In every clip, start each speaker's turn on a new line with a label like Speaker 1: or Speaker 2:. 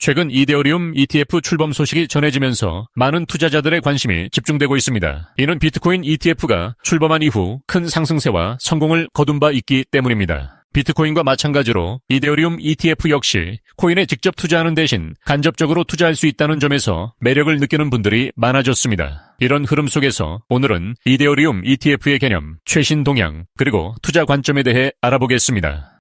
Speaker 1: 최근 이데오리움 ETF 출범 소식이 전해지면서 많은 투자자들의 관심이 집중되고 있습니다. 이는 비트코인 ETF가 출범한 이후 큰 상승세와 성공을 거둔 바 있기 때문입니다. 비트코인과 마찬가지로 이데오리움 ETF 역시 코인에 직접 투자하는 대신 간접적으로 투자할 수 있다는 점에서 매력을 느끼는 분들이 많아졌습니다. 이런 흐름 속에서 오늘은 이데오리움 ETF의 개념, 최신 동향, 그리고 투자 관점에 대해 알아보겠습니다.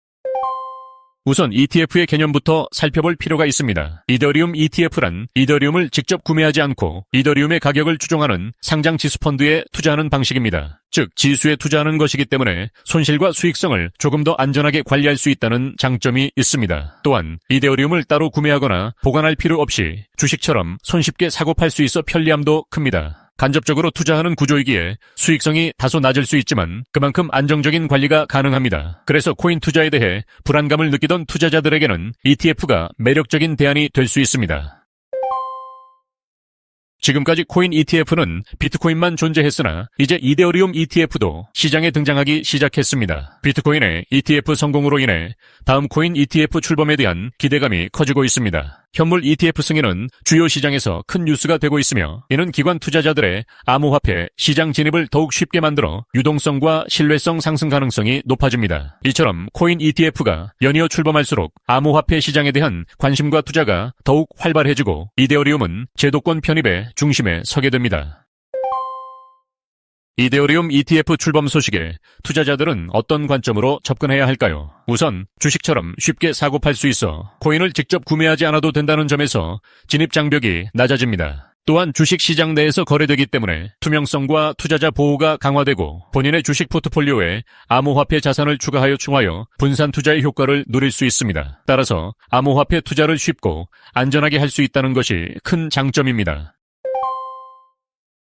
Speaker 1: 우선 ETF의 개념부터 살펴볼 필요가 있습니다. 이더리움 ETF란 이더리움을 직접 구매하지 않고 이더리움의 가격을 추종하는 상장 지수 펀드에 투자하는 방식입니다. 즉 지수에 투자하는 것이기 때문에 손실과 수익성을 조금 더 안전하게 관리할 수 있다는 장점이 있습니다. 또한 이데오리움을 따로 구매하거나 보관할 필요 없이 주식처럼 손쉽게 사고 팔 수 있어 편리함도 큽니다. 간접적으로 투자하는 구조이기에 수익성이 다소 낮을 수 있지만 그만큼 안정적인 관리가 가능합니다. 그래서 코인 투자에 대해 불안감을 느끼던 투자자들에게는 ETF가 매력적인 대안이 될 수 있습니다. 지금까지 코인 ETF는 비트코인만 존재했으나 이제 이데오리움 ETF도 시장에 등장하기 시작했습니다. 비트코인의 ETF 성공으로 인해 다음 코인 ETF 출범에 대한 기대감이 커지고 있습니다. 현물 ETF 승인은 주요 시장에서 큰 뉴스가 되고 있으며 이는 기관 투자자들의 암호화폐 시장 진입을 더욱 쉽게 만들어 유동성과 신뢰성 상승 가능성이 높아집니다. 이처럼 코인 ETF가 연이어 출범할수록 암호화폐 시장에 대한 관심과 투자가 더욱 활발해지고 이데오리움은 제도권 편입의 중심에 서게 됩니다. 이데오리움 ETF 출범 소식에 투자자들은 어떤 관점으로 접근해야 할까요? 우선 주식처럼 쉽게 사고 팔 수 있어 코인을 직접 구매하지 않아도 된다는 점에서 진입 장벽이 낮아집니다. 또한 주식 시장 내에서 거래되기 때문에 투명성과 투자자 보호가 강화되고 본인의 주식 포트폴리오에 암호화폐 자산을 추가하여 충하여 분산 투자의 효과를 누릴 수 있습니다. 따라서 암호화폐 투자를 쉽고 안전하게 할 수 있다는 것이 큰 장점입니다.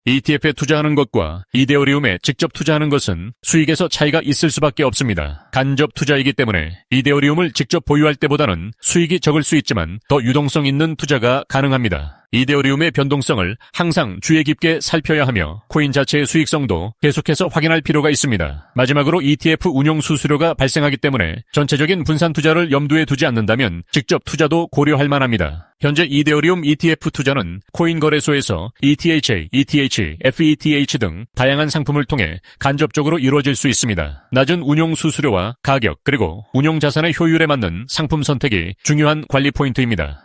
Speaker 1: ETF에 투자하는 것과 이데오리움에 직접 투자하는 것은 수익에서 차이가 있을 수밖에 없습니다. 간접 투자이기 때문에 이데오리움을 직접 보유할 때보다는 수익이 적을 수 있지만 더 유동성 있는 투자가 가능합니다. 이데오리움의 변동성을 항상 주의 깊게 살펴야 하며 코인 자체의 수익성도 계속해서 확인할 필요가 있습니다. 마지막으로 ETF 운용 수수료가 발생하기 때문에 전체적인 분산 투자를 염두에 두지 않는다면 직접 투자도 고려할 만합니다. 현재 이데오리움 ETF 투자는 코인 거래소에서 ETH, ETH, FETH 등 다양한 상품을 통해 간접적으로 이루어질 수 있습니다. 낮은 운용 수수료와 가격 그리고 운용 자산의 효율에 맞는 상품 선택이 중요한 관리 포인트입니다.